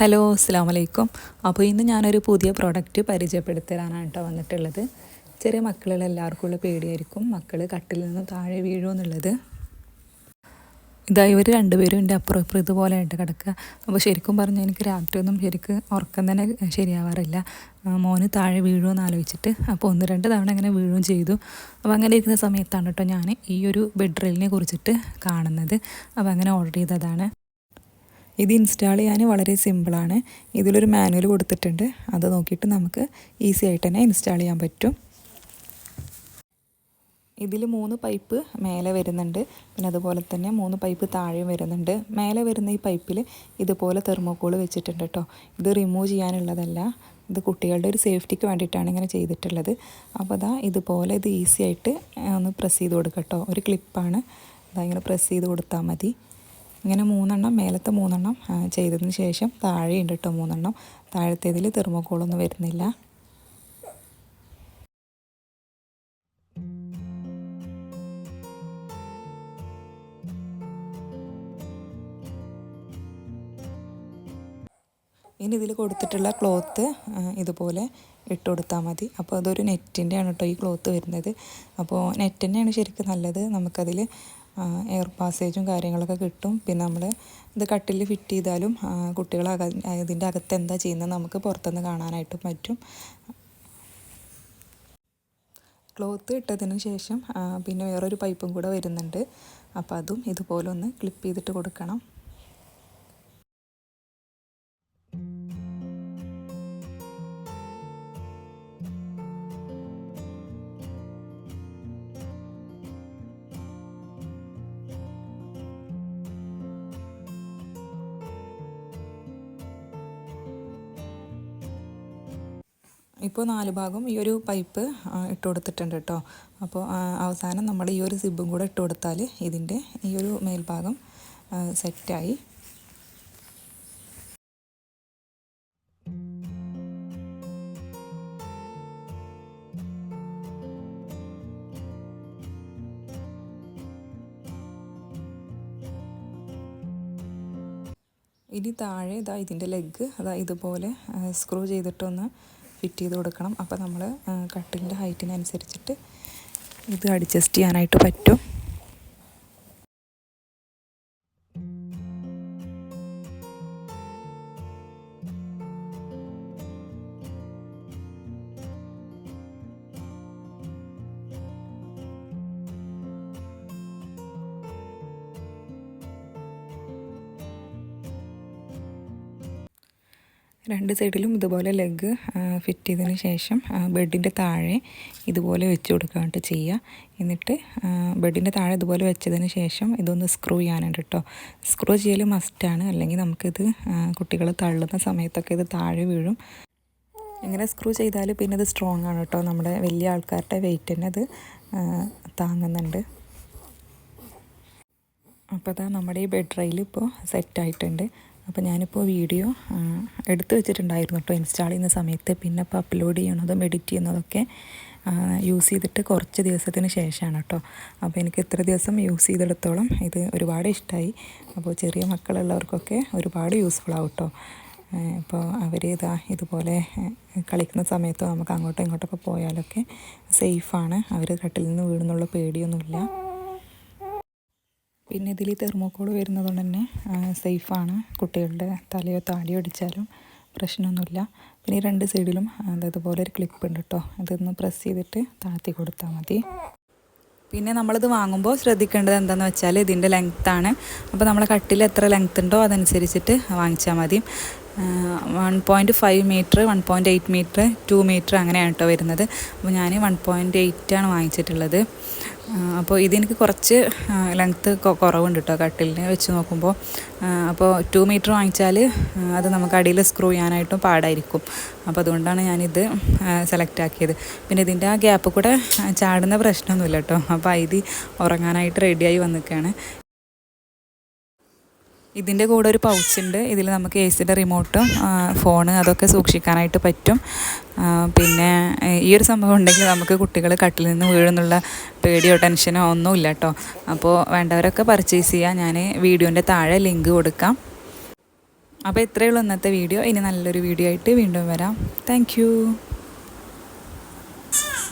Hello അസ്സാം വലൈക്കും അപ്പോൾ ഇന്ന് ഞാനൊരു പുതിയ പ്രോഡക്റ്റ് പരിചയപ്പെടുത്തരാനാണ് വന്നിട്ടുള്ളത്. ചെറിയ മക്കളിൽ എല്ലാവർക്കും ഉള്ള പേടിയായിരിക്കും. മക്കൾ കട്ടിൽ നിന്ന് താഴെ വീഴുമെന്നുള്ളത്. ഇതാ ഇവർ രണ്ടുപേരും എന്റെ അപ്പുറം ഇപ്പുറം ഇതുപോലെ ആയിട്ട് കിടക്കുക. അപ്പോൾ ശരിക്കും പറഞ്ഞാൽ എനിക്ക് രാത്രിയൊന്നും ശരിക്ക് ഉറക്കം തന്നെ ശരിയാവാറില്ല. മോന് താഴെ വീഴുമെന്ന് ആലോചിച്ചിട്ട് അപ്പോൾ ഒന്ന് രണ്ട് തവണ അങ്ങനെ വീഴുകയും ചെയ്തു. അപ്പോൾ അങ്ങനെ ഇരിക്കുന്ന സമയത്താണ് കേട്ടോ ഞാൻ ഈ ഒരു ബെഡ് കുറിച്ചിട്ട് കാണുന്നത്. അപ്പോൾ അങ്ങനെ ഓർഡർ ചെയ്തതാണ്. ഇത് ഇൻസ്റ്റാൾ ചെയ്യാൻ വളരെ സിമ്പിളാണ് ഇതിലൊരു മാനുവൽ കൊടുത്തിട്ടുണ്ട്. അത് നോക്കിയിട്ട് നമുക്ക് ഈസി ആയിട്ട് തന്നെ ഇൻസ്റ്റാൾ ചെയ്യാൻ പറ്റും. ഇതിൽ മൂന്ന് പൈപ്പ് മേലെ വരുന്നുണ്ട്. പിന്നെ അതുപോലെ തന്നെ മൂന്ന് പൈപ്പ് താഴെയും വരുന്നുണ്ട്. മേലെ വരുന്ന ഈ പൈപ്പിൽ ഇതുപോലെ തെർമോക്കോൾ വെച്ചിട്ടുണ്ട് കേട്ടോ ഇത് റിമൂവ് ചെയ്യാനുള്ളതല്ല. ഇത് കുട്ടികളുടെ ഒരു സേഫ്റ്റിക്ക് വേണ്ടിയിട്ടാണ് ഇങ്ങനെ ചെയ്തിട്ടുള്ളത്. അപ്പോൾ അതാ ഇതുപോലെ ഇത് ഈസി ആയിട്ട് ഒന്ന് പ്രസ് ചെയ്ത് കൊടുക്കട്ടോ കേട്ടോ ഒരു ക്ലിപ്പാണ് അതാ ഇങ്ങനെ പ്രസ് ചെയ്ത് കൊടുത്താൽ മതി. ഇങ്ങനെ മൂന്നെണ്ണം മേലത്തെ മൂന്നെണ്ണം ചെയ്തതിന് ശേഷം താഴെയുണ്ട് കേട്ടോ മൂന്നെണ്ണം. താഴത്തേതിൽ തെർമോക്കോളൊന്നും വരുന്നില്ല. ഇനി ഇതിൽ കൊടുത്തിട്ടുള്ള ക്ലോത്ത് ഇതുപോലെ ഇട്ട് കൊടുത്താൽ മതി. അപ്പോൾ അതൊരു നെറ്റിന്റെ ആണ് കേട്ടോ ഈ ക്ലോത്ത് വരുന്നത്. അപ്പോൾ നെറ്റ് തന്നെയാണ് ശരിക്കും നല്ലത്. നമുക്കതിൽ എയർ പാസേജും കാര്യങ്ങളൊക്കെ കിട്ടും. പിന്നെ നമ്മൾ ഇത് കട്ടിൽ ഫിറ്റ് ചെയ്താലും കുട്ടികൾ ഇതിന്റെ അകത്ത് എന്താ ചെയ്യുന്നത് നമുക്ക് പുറത്തുനിന്ന് കാണാനായിട്ടും പറ്റും. ക്ലോത്ത് ഇട്ടതിന് ശേഷം പിന്നെ വേറൊരു പൈപ്പും കൂടെ വരുന്നുണ്ട്. അപ്പോൾ അതും ഇതുപോലെ ഒന്ന് ക്ലിപ്പ് ചെയ്തിട്ട് കൊടുക്കണം. ഇപ്പോൾ നാല് ഭാഗം ഈ ഒരു പൈപ്പ് ഇട്ട് കൊടുത്തിട്ടുണ്ട് കേട്ടോ. അപ്പോൾ അവസാനം നമ്മൾ ഈ ഒരു സിബും കൂടെ ഇട്ട് കൊടുത്താൽ ഇതിന്റെ ഈ ഒരു മേൽഭാഗം സെറ്റായി. ഇനി താഴെ ഇതാ ഇതിന്റെ ലെഗ് അതാ ഇതുപോലെ സ്ക്രൂ ചെയ്തിട്ടൊന്ന് ഫിറ്റ് ചെയ്ത് കൊടുക്കണം അപ്പോൾ നമ്മൾ കട്ടിലിന്റെ ഹൈറ്റിനനുസരിച്ചിട്ട് ഇത് അഡ്ജസ്റ്റ് ചെയ്യാനായിട്ട് പറ്റും. രണ്ട് സൈഡിലും ഇതുപോലെ ലെഗ് ഫിറ്റ് ചെയ്തതിന് ശേഷം ബെഡിന്റെ താഴെ ഇതുപോലെ വെച്ച് കൊടുക്കുകയാണ് ചെയ്യുക. എന്നിട്ട് ബെഡിന്റെ താഴെ ഇതുപോലെ വെച്ചതിന് ശേഷം ഇതൊന്ന് സ്ക്രൂ ചെയ്യാനുണ്ട് കേട്ടോ. സ്ക്രൂ ചെയ്യൽ മസ്റ്റാണ് അല്ലെങ്കിൽ നമുക്കിത് കുട്ടികൾ തള്ളുന്ന സമയത്തൊക്കെ ഇത് താഴെ വീഴും. ഇങ്ങനെ സ്ക്രൂ ചെയ്താൽ പിന്നെ ഇത് സ്ട്രോങ് ആണ് കേട്ടോ. നമ്മുടെ വലിയ ആൾക്കാരുടെ വെയിറ്റ് തന്നെ അത് താങ്ങുന്നുണ്ട്. അപ്പോൾ അതാ നമ്മുടെ ഈ ബെഡ് റെയിൽ ഇപ്പോൾ സെറ്റായിട്ടുണ്ട് അപ്പോൾ ഞാനിപ്പോൾ വീഡിയോ എടുത്തു വെച്ചിട്ടുണ്ടായിരുന്നു കേട്ടോ ഇൻസ്റ്റാൾ ചെയ്യുന്ന സമയത്ത്. പിന്നെ ഇപ്പോൾ അപ്ലോഡ് ചെയ്യണതും എഡിറ്റ് ചെയ്യുന്നതൊക്കെ യൂസ് ചെയ്തിട്ട് കുറച്ച് ദിവസത്തിന് ശേഷമാണ് കേട്ടോ. അപ്പോൾ എനിക്ക് ഇത്ര ദിവസം യൂസ് ചെയ്തെടുത്തോളം ഇത് ഒരുപാട് ഇഷ്ടമായി അപ്പോൾ ചെറിയ മക്കളുള്ളവർക്കൊക്കെ ഒരുപാട് യൂസ്ഫുൾ ആവും കേട്ടോ. ഇപ്പോൾ അവർ ഇതാ ഇതുപോലെ കളിക്കുന്ന സമയത്തോ നമുക്ക് അങ്ങോട്ടും ഇങ്ങോട്ടൊക്കെ പോയാലൊക്കെ സേഫാണ് അവർ കട്ടിൽ നിന്ന് വീഴുന്നുള്ള പേടിയൊന്നുമില്ല. പിന്നെ ഇതിൽ തെർമോക്കോൾ വരുന്നതുകൊണ്ട് തന്നെ സേഫാണ്. കുട്ടികളുടെ തലയോ താടിയോ അടിച്ചാലും പ്രശ്നമൊന്നുമില്ല. പിന്നെ രണ്ട് സൈഡിലും അതേപോലെ ഒരു ക്ലിപ്പ് ഉണ്ട് കേട്ടോ അതൊന്ന് പ്രസ് ചെയ്തിട്ട് താഴ്ത്തി കൊടുത്താൽ മതി. പിന്നെ നമ്മളിത് വാങ്ങുമ്പോൾ ശ്രദ്ധിക്കേണ്ടത് എന്താണെന്ന് വെച്ചാൽ ഇതിന്റെ ലെങ്ത്താണ് അപ്പോൾ നമ്മളെ കട്ടിൽ എത്ര ലെങ്ത് ഉണ്ടോ അതനുസരിച്ചിട്ട് വാങ്ങിച്ചാൽ മതി. One point five metre one point eight metre two metre അങ്ങനെയാണ് കേട്ടോ വരുന്നത്. അപ്പോൾ ഞാൻ വൺ പോയിന്റ് എയ്റ്റ് ആണ് വാങ്ങിച്ചിട്ടുള്ളത്. അപ്പോൾ ഇതെനിക്ക് കുറച്ച് ലെങ്ത്ത് കുറവുണ്ട് കേട്ടോ കട്ടിലിനെ വെച്ച് നോക്കുമ്പോൾ. അപ്പോൾ ടു മീറ്റർ വാങ്ങിച്ചാൽ അത് നമുക്ക് അടിയിൽ സ്ക്രൂ ചെയ്യാനായിട്ടും പാടായിരിക്കും. അപ്പോൾ അതുകൊണ്ടാണ് ഞാനിത് സെലക്ട് ആക്കിയത്. പിന്നെ ഇതിന്റെ ആ ഗ്യാപ്പ് കൂടെ ചാടുന്ന പ്രശ്നമൊന്നുമില്ല കേട്ടോ അപ്പോൾ ഐതി ഉറങ്ങാനായിട്ട് റെഡിയായി വന്നിക്കുകയാണ് ഇതിന്റെ കൂടെ ഒരു പൗച്ച് ഉണ്ട്. ഇതിൽ നമുക്ക് എ സിയുടെ റിമോട്ടും ഫോണ് അതൊക്കെ സൂക്ഷിക്കാനായിട്ട് പറ്റും. പിന്നെ ഈ ഒരു സംഭവം ഉണ്ടെങ്കിൽ നമുക്ക് കുട്ടികൾ കട്ടിൽ നിന്ന് വീഴുന്നുള്ള പേടിയോ ടെൻഷനോ ഒന്നും ഇല്ല കേട്ടോ അപ്പോൾ വേണ്ടവരൊക്കെ പർച്ചേസ് ചെയ്യാം. ഞാൻ വീഡിയോന്റെ താഴെ ലിങ്ക് കൊടുക്കാം. അപ്പോൾ ഇത്രയേ ഉള്ളൂ ഇന്നത്തെ വീഡിയോ. ഇനി നല്ലൊരു വീഡിയോ ആയിട്ട് വീണ്ടും വരാം. താങ്ക്